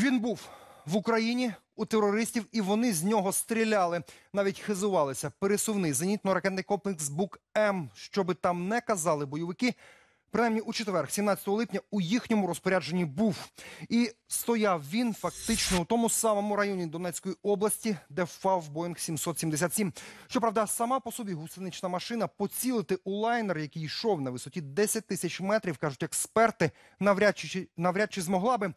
Він був в Україні у терористів, і вони з нього стріляли. Навіть хизувалися. Пересувний зенітно-ракетний комплекс Бук М. Що би там не казали бойовики. Принаймні у четвер, 17 липня, у їхньому розпорядженні був і стояв він фактично у тому самому районі Донецької області, де впав Боїнг 777. Щоправда, сама по собі гусенична машина поцілити у лайнер, який йшов на висоті 10 тисяч метрів, кажуть експерти, навряд чи навряд чи змогла би.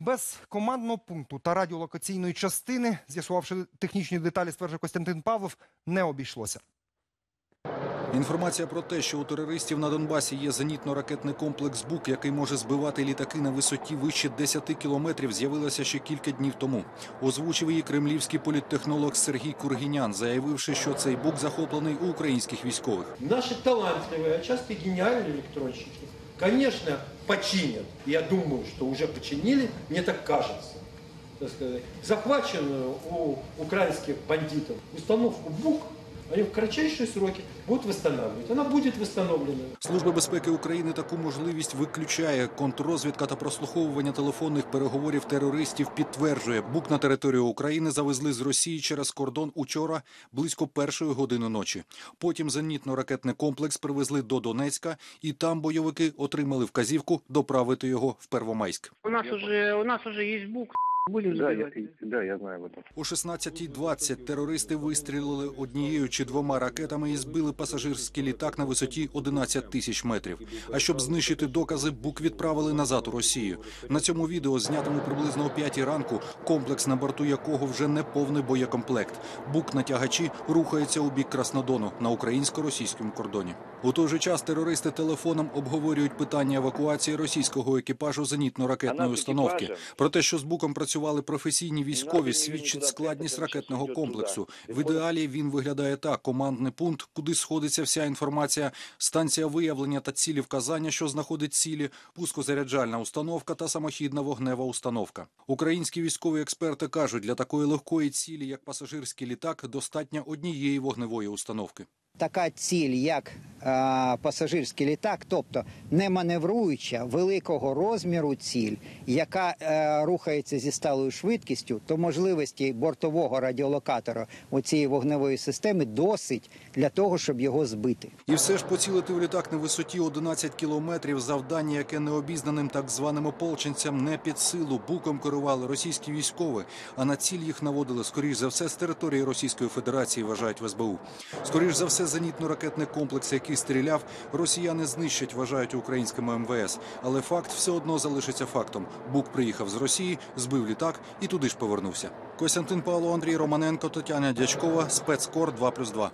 Без командного пункту та радіолокаційної частини, з'ясувавши технічні деталі, стверджує Костянтин Павлов, не обійшлося. Інформація про те, що у терористів на Донбасі є зенітно-ракетний комплекс БУК, який може збивати літаки на висоті вище 10 кілометрів, з'явилася ще кілька днів тому. Озвучив її кремлівський політтехнолог Сергій Кургінян, заявивши, що цей БУК захоплений у українських військових. Наши талантливые, а часто и гениальные электронщики, конечно, починят. Я думаю, что уже починили, мне так кажется. так сказать, захваченную у украинских бандитов установку БУК, они в кратчайшие сроки будут восстанавливать. Она будет восстановлена. Служба безпеки України таку можливість виключає. Контррозвідка та прослуховування телефонних переговорів терористів підтверджує, бук на територію України завезли з Росії через кордон учора близько першої години ночі. Потім зенітно-ракетний комплекс привезли до Донецька, і там бойовики отримали вказівку доправити його в Первомайськ. У нас уже у нас уже есть бук. Будем Да, я, да, я знаю об этом. О 16.20 терористи вистрілили однією чи двома ракетами і збили пасажирський літак на висоті 11 тисяч метрів. А щоб знищити докази, бук відправили назад у Росію. На цьому відео, знятому приблизно о 5 ранку, комплекс на борту якого вже не повний боєкомплект. Бук на тягачі рухається у бік Краснодону на українсько-російському кордоні. У той же час терористи телефоном обговорюють питання евакуації російського екіпажу зенітно-ракетної установки. Про те, що з буком працювали професійні військові, свідчить складність ракетного комплексу. В ідеалі він виглядає так: командний пункт, куди сходиться вся інформація, станція виявлення та цілі вказання, що знаходить цілі, пускозаряджальна установка та самохідна вогнева установка. Українські військові експерти кажуть, для такої легкої цілі, як пасажирський літак, достатньо однієї вогневої установки. Така ціль, як е, пасажирський літак, тобто не маневруюча великого розміру ціль, яка е, рухається зі сталою швидкістю, то можливості бортового радіолокатора у цієї вогневої системи досить для того, щоб його збити. І все ж поцілити в літак на висоті 11 кілометрів завдання, яке необізнаним так званим ополченцям не під силу буком керували російські військові, а на ціль їх наводили скоріш за все з території Російської Федерації, вважають в СБУ. Скоріш за все, зенітно-ракетний комплекс, який стріляв, росіяни знищать, вважають у українському МВС. Але факт все одно залишиться фактом. Бук приїхав з Росії, збив літак і туди ж повернувся. Костянтин Павло, Андрій Романенко, Тетяна Дячкова, спецкор 2+,2.